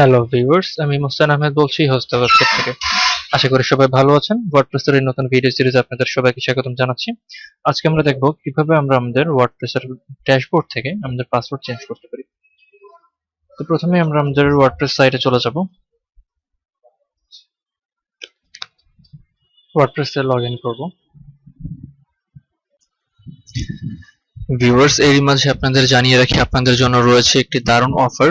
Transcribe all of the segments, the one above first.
Hello viewers আমি মুস্তান আহমেদ বলছি host website থেকে আশা করি সবাই ভালো আছেন। ওয়ার্ডপ্রেসের এই নতুন ভিডিও সিরিজ আপনাদের সবাইকে স্বাগতম জানাচ্ছি। আজকে আমরা দেখব কীভাবে আমরা আমাদের ওয়ার্ডপ্রেসের ড্যাশবোর্ড থেকে আমাদের পাসওয়ার্ড চেঞ্জ করতে পারি। তো প্রথমে আমরা আমাদের ওয়ার্ডপ্রেস সাইটে চলে যাব। ওয়ার্ডপ্রেসে লগ ইন করব। ভিউয়ার্স এরই মাঝে আপনাদের জানিয়ে রাখি, আপনাদের জন্য রয়েছে একটি দারুণ অফার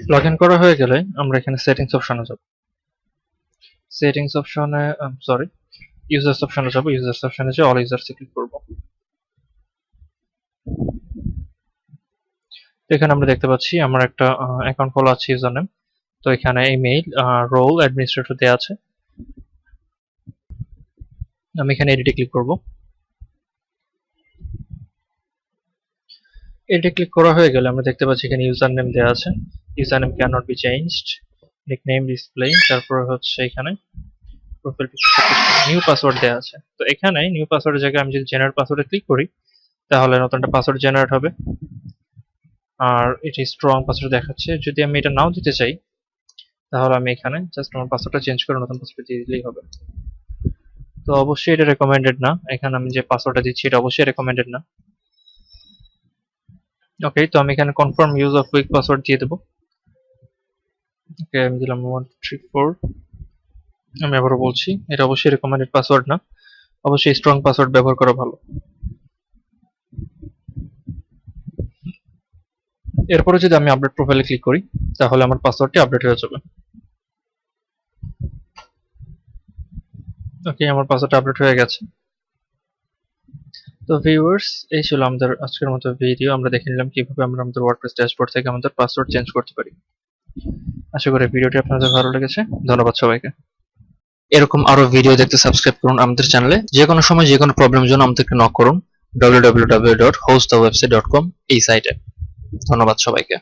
লগ ইন করা হয়ে গেলে আমরা এখানে সেটিংস অপশনে যাব। সেটিংস অপশনে সরি ইউজার্স অপশনে যাব। ইউজার্স অপশনে যে অল ইউজার্সে ক্লিক করব। এখানে আমরা দেখতে পাচ্ছি, আমার একটা অ্যাকাউন্ট খোলা আছে ইউজার নেম তো এখানে ইমেইল রোল অ্যাডমিনিস্ট্রেটর দেওয়া আছে। আমি এখানে এডিটে ক্লিক করব। এডিটে ক্লিক করা হয়ে গেলে আমরা দেখতে পাচ্ছি এখানে ইউজার নেম দেওয়া আছে। User name can be changed nickname display তারপর হচ্ছে এখানে প্রোফাইল নিউ পাসওয়ার্ড দেওয়া আছে। তো এখানে নিউ পাসওয়ার্ডের জায়গায় আমি যদি জেনারেট পাসওয়ার্ডে ক্লিক করি, তাহলে নতুন একটা পাসওয়ার্ড জেনারেট হবে। আর এটি স্ট্রং পাসওয়ার্ড দেখাচ্ছে। যদি আমি এটা নাও দিতে চাই, তাহলে আমি এখানে জাস্ট আমার পাসওয়ার্ডটা চেঞ্জ করে নতুন পাসওয়ার্ড দিয়ে দিলেই হবে। তো অবশ্যই এটা রেকমেন্ডেড না। এখানে আমি যে পাসওয়ার্ডটা দিচ্ছি, এটা অবশ্যই রেকমেন্ডেড না। ওকে তো আমি এখানে confirm use of weak password দিয়ে দেবো। ওকে আমি দিলাম ওয়ান থ্রি ফোর আমি আবারও বলছি, এটা অবশ্যই রেকমেন্ডেড পাসওয়ার্ড না। অবশ্যই স্ট্রং পাসওয়ার্ড ব্যবহার করা ভালো। এরপরে যদি আমি আপডেট প্রোফাইলে ক্লিক করি, তাহলে আমার পাসওয়ার্ডটি আপডেট হয়ে যাবে। ওকে আমার পাসওয়ার্ড আপডেট হয়ে গেছে। তো ভিউয়ার্স এই ছিল আমাদের আজকের মতো ভিডিও আমরা দেখে নিলাম কীভাবে আমরা আমাদের ওয়ার্ডপ্রেস ড্যাশবোর্ড থেকে আমাদের পাসওয়ার্ড চেঞ্জ করতে পারি। আশা করি ভিডিওটি আপনাদের ভালো লেগেছে। ধন্যবাদ সবাইকে। এরকম আরও ভিডিও দেখতে সাবস্ক্রাইব করুন আমাদের চ্যানেলে যে কোনো সময় যে কোনো প্রবলেমের জন্য আমাদেরকে নক করুন। www.hostthewebsite.com এই সাইটে ধন্যবাদ সবাইকে।